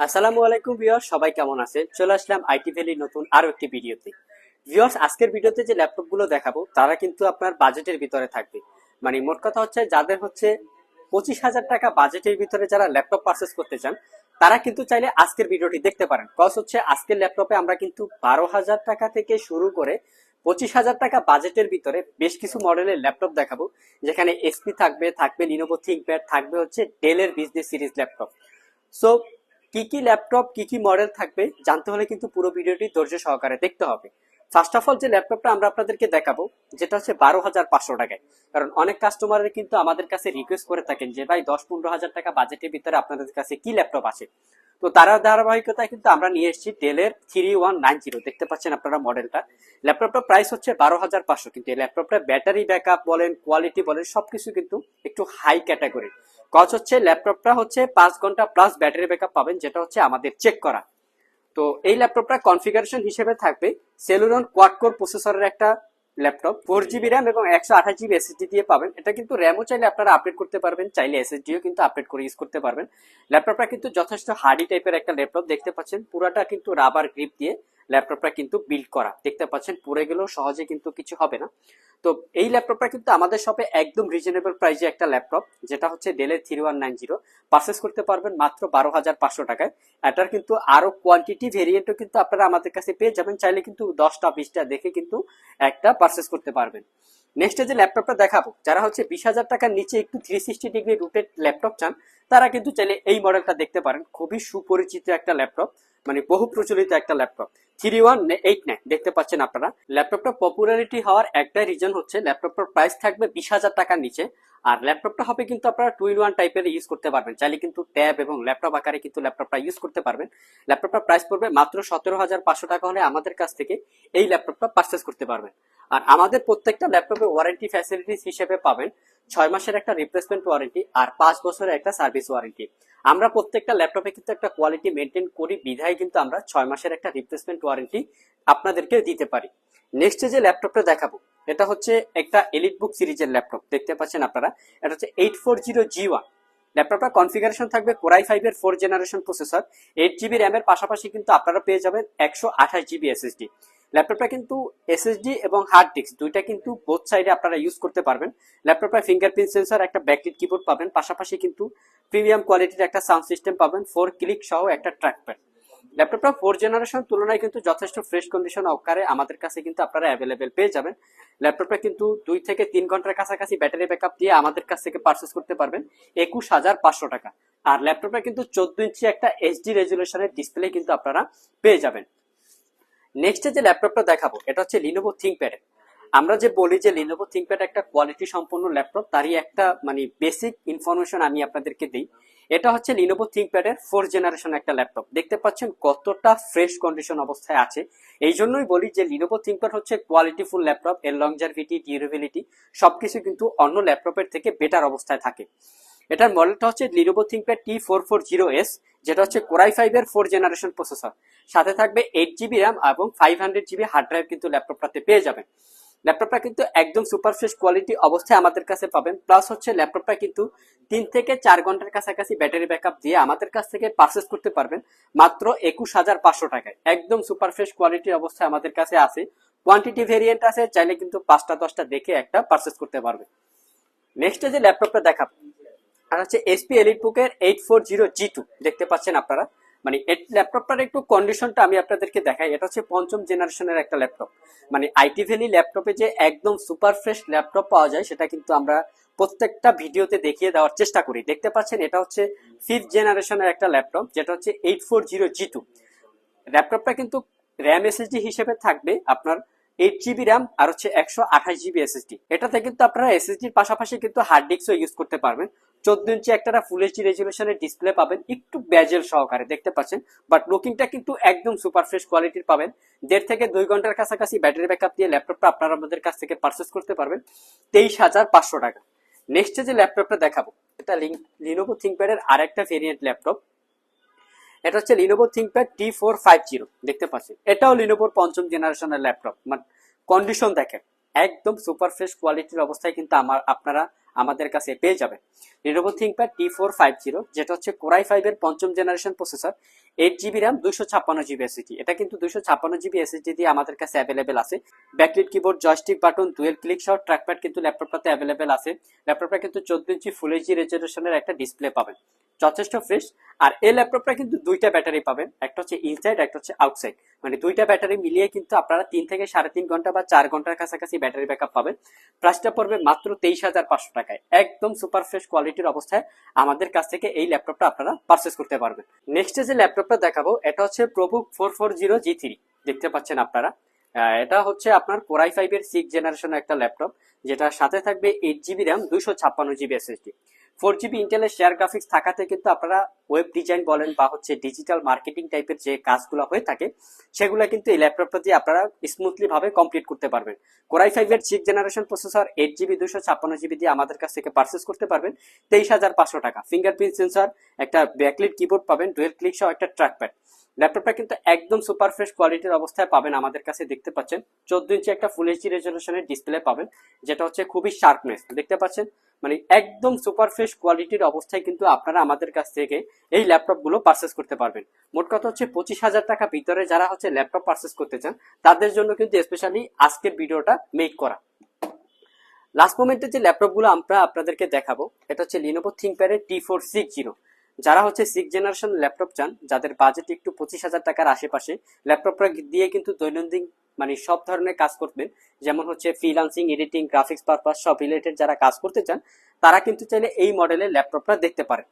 আসসালামু আলাইকুম ভিউয়ার সবাই কেমন আছেন? চলে আসলাম আইটি ভ্যালির নতুন আরও একটি ভিডিওতে। ভিউয়ার্স, আজকের ভিডিওতে যে ল্যাপটপগুলো দেখাবো, তারা কিন্তু আপনার বাজেটের ভিতরে থাকবে। মানে মোট কথা হচ্ছে, যাদের হচ্ছে পঁচিশ হাজার টাকা বাজেটের ভিতরে যারা ল্যাপটপ পারচেস করতে চান, তারা কিন্তু চাইলে আজকের ভিডিওটি দেখতে পারেন। কজ হচ্ছে, আজকের ল্যাপটপে আমরা কিন্তু বারো হাজার টাকা থেকে শুরু করে পঁচিশ হাজার টাকা বাজেটের ভিতরে বেশ কিছু মডেলের ল্যাপটপ দেখাবো। যেখানে এসপি থাকবে থাকবে লিনোভো থিঙ্কপ্যাড থাকবে হচ্ছে ডেলের বিজনেস সিরিজ ল্যাপটপ। সো কি কি ল্যাপটপ কি কি মডেল থাকবে জানতে হলে কিন্তু পুরো ভিডিওটি ধৈর্য সহকারে দেখতে হবে। ফার্স্ট অফ অল যে ল্যাপটপটা আমরা আপনাদেরকে দেখাবো, যেটা হচ্ছে বারো হাজার পাঁচশো টাকায়। কারণ অনেক কাস্টমারের কিন্তু আমাদের কাছে রিকোয়েস্ট করে থাকেন যে, ভাই দশ পনেরো হাজার টাকা বাজেটের ভিতরে আপনাদের কাছে কি ল্যাপটপ আছে? তো তার ধারাবাহিকতায় কিন্তু আমরা নিয়ে এসেছি ডেলের থ্রি ওয়ান নাইন জিরো দেখতে পাচ্ছেন আপনারা মডেলটা ল্যাপটপটার প্রাইস হচ্ছে বারো হাজার পাঁচশো, কিন্তু এই ল্যাপটপটা ব্যাটারি ব্যাকআপ বলেন কোয়ালিটি বলেন, সবকিছু কিন্তু একটু হাই ক্যাটাগরি কজ হচ্ছে ল্যাপটপটা হচ্ছে পাঁচ ঘণ্টা প্লাস ব্যাটারি ব্যাকআপ পাবেন, যেটা হচ্ছে আমাদের চেক করা। তো এই ল্যাপটপটা কনফিগারেশন হিসেবে থাকবে সেলুরন কোয়াড কোর প্রসেসরের একটা ল্যাপটপ ফোর জিবি র্যাম এবং একশো আঠাশ জিবি এসএসডি দিয়ে পাবেন। এটা কিন্তু র্যামও চাইলে আপনারা আপডেট করতে পারবেন, চাইলে এসএসডিও কিন্তু আপডেট করে ইউজ করতে পারবেন। ল্যাপটপটা কিন্তু যথেষ্ট হার্ডি টাইপের একটা ল্যাপটপ দেখতে পাচ্ছেন, পুরাটা কিন্তু রাবার গ্রিপ দিয়ে। ল্যাপটপটা কিন্তু বিল্ড করা। দেখতে পাচ্ছেন পরে গেলেও সহজে কিন্তু কিছু হবে না। তো এই ল্যাপটপটা কিন্তু আমাদের শপে একদম রিজনেবল প্রাইসে একটা ল্যাপটপ, যেটা হচ্ছে ডেলের three one nine zero purchase করতে পারবেন মাত্র বারো হাজার পাঁচশো টাকায়। এটার কিন্তু আরও কোয়ান্টিটি ভেরিয়েন্টও কিন্তু আপনারা আমাদের কাছে পেয়ে যাবেন। চাইলে কিন্তু দশটা, বিশটা দেখে কিন্তু একটা পারচেস করতে পারবেন। নেক্সট যে ল্যাপটপটা দেখাবো, যারা হচ্ছে বিশ হাজার টাকার নিচে একটু three sixty degree rotated laptop চান, তারা কিন্তু চাইলে এই মডেলটা দেখতে পারেন। খুবই সুপরিচিত একটা ল্যাপটপ মানে বহু প্রচলিত একটা laptop three one eight nine দেখতে পাচ্ছেন আপনারা। ল্যাপটপটা পপুলারিটি হওয়ার একটা রিজন হচ্ছে ল্যাপটপটার প্রাইস থাকবে বিশ হাজার টাকার নিচে। আর ল্যাপটপটা হবে কিন্তু আপনারা টু ইন ওয়ান টাইপের ইউজ করতে পারবেন। চাইলে কিন্তু ট্যাব এবং ল্যাপটপ আকারে কিন্তু ল্যাপটপটা ইউজ করতে পারবেন। ল্যাপটপটা প্রাইস পড়বে মাত্র সতেরো হাজার পাঁচশো টাকা হলে আমাদের কাছ থেকে এই ল্যাপটপটা পারচেস করতে পারবেন। আর আমাদের প্রত্যেকটা ল্যাপটপে ওয়ারেন্টি ফ্যাসিলিটিস হিসেবে পাবেন ছয় মাসের একটা রিপ্লেসমেন্ট ওয়ারেন্টি আর পাঁচ বছরের একটা সার্ভিস ওয়ারেন্টি আমরা প্রত্যেকটা ল্যাপটপে কিন্তু একটা কোয়ালিটি মেনটেন করি, বিধায় কিন্তু আমরা ছয় মাসের একটা রিপ্লেসমেন্ট ওয়ারেন্টি আপনাদেরকে দিতে পারি। নেক্সট যে ল্যাপটপটা দেখাবো এটা হচ্ছে একটা এলিট বুক সিরিজের ল্যাপটপ, দেখতে পাচ্ছেন আপনারা। এটা হচ্ছে eight four zero G one ল্যাপটপটা কনফিগারেশন থাকবে কোরাই ফাইভ এর four generation processor eight GB র্যামের পাশাপাশি কিন্তু আপনারা পেয়ে যাবেন একশো আঠাশ জিবি এসএসডি ল্যাপটপটা কিন্তু এসএসডি এবং হার্ড ডিস্ক দুইটা কিন্তু বোথ সাইডে আপনারা ইউজ করতে পারবেন। ল্যাপটপটা ফিঙ্গারপ্রিন্ট সেন্সর একটা ব্যাকলিট কিবোর্ড পাবেন। পাশাপাশি কিন্তু প্রিমিয়াম কোয়ালিটির একটা সাউন্ড সিস্টেম পাবেন। ফোর ক্লিক সহ একটা ট্র্যাকপ্যাড ল্যাপটপটা ফোর জেনারেশন তুলনায় কিন্তু যথেষ্ট ফ্রেশ কন্ডিশন আকারে আমাদের কাছে কিন্তু আপনারা অ্যাভেলেবেল পেয়ে যাবেন। ল্যাপটপটা কিন্তু দুই থেকে তিন ঘণ্টার কাছাকাছি ব্যাটারি ব্যাকআপ দিয়ে আমাদের কাছ থেকে পারচেস করতে পারবেন, একুশ হাজার পাঁচশো টাকা। আর ল্যাপটপটা কিন্তু চোদ্দ ইঞ্চি একটা এইচডি রেজুলেশনের ডিসপ্লে কিন্তু আপনারা পেয়ে যাবেন। নেক্সট যে ল্যাপটপটা দেখাবো, এটা হচ্ছে লিনোভো থিঙ্কপ্যাড আমরা যে বলি যে লিনোভো থিঙ্কপ্যাড একটা কোয়ালিটি সম্পন্ন ল্যাপটপ তারই একটা মানে বেসিক ইনফরমেশন আমি আপনাদেরকে দিই। এটা হচ্ছে লিনোভো থিঙ্কপ্যাডের ফোর জেনারেশন একটা ল্যাপটপ দেখতে পাচ্ছেন কতটা ফ্রেশ কন্ডিশন অবস্থায় আছে। এই জন্যই বলি যে লিনোভো থিঙ্কপ্যাড হচ্ছে কোয়ালিটিফুল ল্যাপটপ এর লংজারভিটি ডিউরেবিলিটি সবকিছু কিন্তু অন্য ল্যাপটপের থেকে বেটার অবস্থায় থাকে। এটার মডেলটা হচ্ছে Lenovo ThinkPad T four four zero S যেটা হচ্ছে কোরাই ফাইভ এর ফোর জেনারেশন প্রসেসর সাথে থাকবে এইট জিবি র্যাম এবং five hundred GB hard drive কিন্তু ল্যাপটপটাতে পেয়ে যাবেন। ল্যাপটপটা কিন্তু একদম সুপার ফ্রেশ কোয়ালিটি অবস্থায় আমাদের কাছে পাবেন। প্লাস হচ্ছে ল্যাপটপটা কিন্তু তিন থেকে চার ঘণ্টার কাছাকাছি ব্যাটারি ব্যাকআপ দিয়ে আমাদের কাছ থেকে পারচেস করতে পারবেন মাত্র একুশ হাজার পাঁচশো টাকায়। একদম সুপার ফ্রেশ কোয়ালিটির অবস্থায় আমাদের কাছে আছে। কোয়ান্টিটি ভেরিয়েন্ট আছে, চাইলে কিন্তু পাঁচটা, দশটা দেখে একটা পারচেস করতে পারবে। নেক্সট যে ল্যাপটপটা দেখাবো, আর হচ্ছে এসপি এলিট বুকের eight four zero G two দেখতে পাচ্ছেন আপনারা? মানে ল্যাপটপটার একটু কন্ডিশনটা আমি আপনাদেরকে দেখাই। এটা হচ্ছে পঞ্চম জেনারেশনের একটা ল্যাপটপ। মানে আইটি ভ্যালি ল্যাপটপে যে একদম সুপার ফ্রেশ ল্যাপটপ পাওয়া যায়, সেটা কিন্তু আমরা প্রত্যেকটা ভিডিওতে দেখিয়ে দেওয়ার চেষ্টা করি। দেখতে পাচ্ছেন, এটা হচ্ছে ফিফথ জেনারেশনের একটা ল্যাপটপ, যেটা হচ্ছে eight four zero G two ল্যাপটপটা কিন্তু র্যাম এসএসডি হিসেবে থাকবে। আপনার এইট জিবি র্যাম আর হচ্ছে একশো আঠাশ জিবি এসএসডি এটাতে কিন্তু আপনারা এসএসডির পাশাপাশি কিন্তু হার্ড ডিস্কও ইউজ করতে পারবেন। চোদ্দ ইঞ্চি একটা ফুল এইচডি রেজুলেশনের ডিসপ্লে পাবেন, একটু ব্যাজেল সহকারে, দেখতে পাচ্ছেন? বাট লুকিংটা কিন্তু একদম সুপার ফ্রেশ কোয়ালিটির পাবেন। দেড় থেকে দুই ঘণ্টার কাছাকাছি ব্যাটারি ব্যাকআপ দিয়ে ল্যাপটপটা আপনারা আমাদের কাছ থেকে পারচেস করতে পারবেন। তেইশ হাজার পাঁচশো টাকা। নেক্সট যে ল্যাপটপটা দেখাবো, এটা লিনোভো থিঙ্কপ্যাডের আর একটা ভেরিয়েন্ট ল্যাপটপ এটা হচ্ছে Lenovo ThinkPad T four five zero দেখতে পাচ্ছেন। এটাও লিনোভোর পঞ্চম জেনারেশনের ল্যাপটপ মানে কন্ডিশন দেখেন, একদম সুপার ফ্রেশ কোয়ালিটির অবস্থায় কিন্তু আমার, আপনারা আমাদের কাছে পেয়ে যাবেন। Lenovo ThinkPad T four five zero যেটা হচ্ছে কোরাই ফাইভ এর পঞ্চম generation processor eight GB RAM দুশো ছাপ্পান্ন জিবি এসএসডি এটা কিন্তু দুশো ছাপ্পান্ন জিবি এসএসডি দিয়ে আমাদের কাছে অ্যাভেলেবেল আছে। Backlit keyboard joystick button dual click সহ ট্র্যাকপ্যাড কিন্তু ল্যাপটপটাতে অ্যাভেলেবেল আছে। ল্যাপটপটা কিন্তু চোদ্দ ইঞ্চি ফুল এইচডি রেজলিউশনের একটা ডিসপ্লে পাবেন। যথেষ্ট ফ্রেশ আর এই ল্যাপটপটা কিন্তু দুইটা ব্যাটারি পাবেন। একটা হচ্ছে ইনসাইড একটা হচ্ছে আউটসাইড মানে দুইটা ব্যাটারি মিলিয়ে কিন্তু আপনারা তিন থেকে সাড়ে তিন ঘণ্টা বা চার ঘণ্টার কাছাকাছি ব্যাটারি ব্যাকআপ পাবেন। প্রাইসটা পড়বে মাত্র তেইশ হাজার পাঁচশো টাকায়। একদম সুপার ফ্রেশ কোয়ালিটির অবস্থায় আমাদের কাছ থেকে এই ল্যাপটপটা আপনারা পারচেস করতে পারবেন। নেক্সট যে ল্যাপটপটা দেখাবো, এটা হচ্ছে ProBook four four zero G three দেখতে পাচ্ছেন আপনারা। এটা হচ্ছে আপনার কোরাই ফাইভ এর সিক্স জেনারেশন একটা ল্যাপটপ যেটা সাথে থাকবে এইট জিবি র্যাম দুইশো ছাপ্পান্ন জিবি এসএসডি ফোর জিবি ইন্টেলের শেয়ার গ্রাফিক্স থাকাতে কিন্তু আপনারা ওয়েব ডিজাইন বলেন বা হচ্ছে ডিজিটাল মার্কেটিং টাইপের যে কাজগুলো হয়ে থাকে, সেগুলো কিন্তু এই ল্যাপটপটা দিয়ে আপনারা স্মুথলি ভাবে কমপ্লিট করতে পারবেন। কোরাই ফাইভ এর six generation processor eight GB দুশো ছাপ্পান্ন জিবি দিয়ে আমাদের কাছ থেকে পারচেস করতে পারবেন। তেইশ হাজার পাঁচশো টাকা। ফিঙ্গারপ্রিন্ট সেন্সর একটা ব্যাকলিট কিবোর্ড পাবেন ডুয়েল ক্লিক সহ একটা ট্র্যাকপ্যাড ল্যাপটপটা কিন্তু একদম সুপার ফ্রেশ কোয়ালিটির অবস্থায় পাবেন আমাদের কাছে দেখতে পাচ্ছেন। চোদ্দ ইঞ্চি একটা ফুল এইচডি রেজলিউশনের ডিসপ্লে পাবেন, যেটা হচ্ছে খুবই শার্পনেস দেখতে পাচ্ছেন? মানে একদম সুপার ফ্রেশ কোয়ালিটির অবস্থায় কিন্তু আপনারা আমাদের কাছ থেকে এই ল্যাপটপগুলো পারচেস করতে পারবেন। মোট কথা হচ্ছে পঁচিশ হাজার টাকা ভিতরে যারা হচ্ছে ল্যাপটপ পারচেস করতে চান, তাদের জন্য কিন্তু স্পেশালি আজকের ভিডিওটা মেক করা। লাস্ট মোমেন্টে যে ল্যাপটপগুলো আমরা আপনাদেরকে দেখাবো, এটা হচ্ছে লিনোভো থিঙ্কপ্যাডের টি ফোর সিক্স জিরো যারা হচ্ছে সিক্স জেনারেশন ল্যাপটপ চান, যাদের বাজেট একটু পঁচিশ হাজার টাকার আশেপাশে ল্যাপটপটা দিয়ে কিন্তু দৈনন্দিন মানে সব ধরনের কাজ করবেন। যেমন হচ্ছে ফ্রিলান্সিং এডিটিং গ্রাফিক্স পারপাস সব রিলেটেড যারা কাজ করতে চান, তারা কিন্তু চাইলে এই মডেলের ল্যাপটপটা দেখতে পারেন।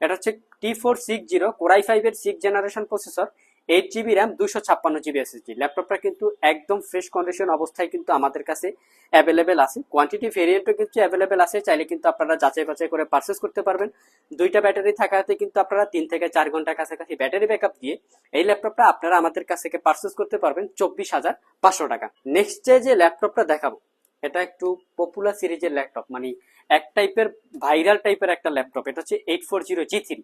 এটা হচ্ছে T four six zero core i ফাইভের six generation processor eight GB RAM দুশো ছাপ্পান্ন জিবি এসএসডি ল্যাপটপটা কিন্তু একদম ফ্রেশ কন্ডিশন অবস্থায় কিন্তু আমাদের কাছে অ্যাভেলেবেল আছে। কোয়ান্টিটি ভেরিয়েন্টও কিন্তু অ্যাভেলেবেল আছে। চাইলে কিন্তু আপনারা যাচাই বাছাই করে পারচেস করতে পারবেন। দুইটা ব্যাটারি থাকাতে কিন্তু আপনারা তিন থেকে চার ঘণ্টা কাছাকাছি ব্যাটারি ব্যাকআপ দিয়ে এই ল্যাপটপটা আপনারা আমাদের কাছ থেকে পারচেস করতে পারবেন চব্বিশ হাজার পাঁচশো টাকা। নেক্সট যে ল্যাপটপটা দেখাবো, এটা একটু পপুলার সিরিজের ল্যাপটপ মানে এক টাইপের ভাইরাল টাইপের একটা ল্যাপটপ এটা হচ্ছে eight four zero G three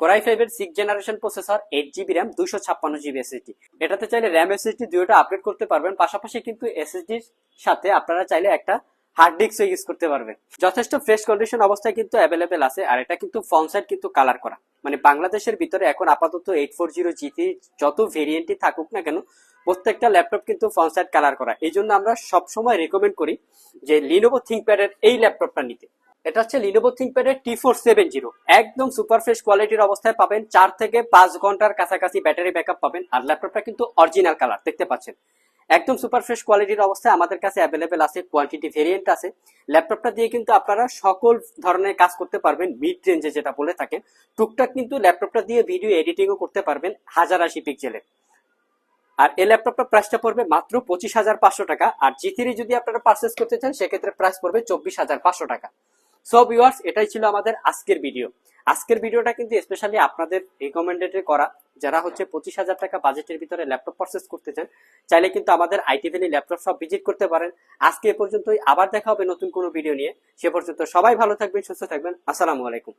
core i five এর six generation processor eight GB RAM দুশো ছাপ্পান্ন জিবি এসএসডি এটাতে চাইলে র্যাম এসএসডি দুইটা আপডেট করতে পারবেন, পাশাপাশি কিন্তু এসএসডির সাথে আপনারা চাইলে একটা হার্ড ডিস্কও ইউজ করতে পারবেন। যথেষ্ট ফ্রেশ কন্ডিশন অবস্থায় কিন্তু অ্যাভেলেবেল আছে, আর এটা কিন্তু ফ্রন্ট সাইড কিন্তু কালার করা। মানে বাংলাদেশের ভিতরে এখন আপাতত এইট ফোর জিরো জিটি যত ভেরিয়েন্টই থাকুক না কেন, প্রত্যেকটা ল্যাপটপ কিন্তু ফ্রন্ট সাইড কালার করা। এই জন্য আমরা সবসময় রেকমেন্ড করি যে লিনোভো থিঙ্কপ্যাডের এই ল্যাপটপটা নিতে। এটা হচ্ছে লিনোভো থিঙ্কপ্যাডের টি ফোর সেভেন জিরো একদম সুপার ফ্রেশ কোয়ালিটির অবস্থায় পাবেন, চার থেকে পাঁচ ঘণ্টার কাছাকাছি ব্যাটারি ব্যাকআপ পাবেন, আর ল্যাপটপটা কিন্তু অরিজিনাল কালার দেখতে পাচ্ছেন। একদম সুপার ফ্রেশ কোয়ালিটির অবস্থায় আমাদের কাছে অ্যাভেলেবেল আছে কোয়ান্টিটি ভেরিয়েন্ট আছে। ল্যাপটপটা দিয়ে কিন্তু আপনারা সকল ধরনের কাজ করতে পারবেন মিড রেঞ্জে যেটা বলে থাকেন। টুকটাক কিন্তু ল্যাপটপটা দিয়ে ভিডিও এডিটিংও করতে পারবেন, হাজার আশি পিক্সেলের আর এই ল্যাপটপটা প্রাইসটা পড়বে মাত্র পঁচিশ হাজার পাঁচশো টাকা, আর জি যদি আপনারা পারচেস করতে চান, সেক্ষেত্রে প্রাইস পড়বে চব্বিশ হাজার পাঁচশো টাকা। সো ভিউয়ার্স এটাই ছিল আমাদের আজকের ভিডিও আজকের ভিডিওটা কিন্তু স্পেশালি আপনাদের রিকমেন্ডেড করা। যারা হচ্ছে পঁচিশ হাজার টাকা বাজেটের ভিতরে ল্যাপটপ পারচেস করতে চান, চাইলে কিন্তু আমাদের আইটি ভ্যালি ল্যাপটপ সব ভিজিট করতে পারেন। আজকে এ পর্যন্তই, আবার দেখা হবে নতুন কোনো ভিডিও নিয়ে। সে পর্যন্ত সবাই ভালো থাকবেন, সুস্থ থাকবেন। আসসালামু আলাইকুম।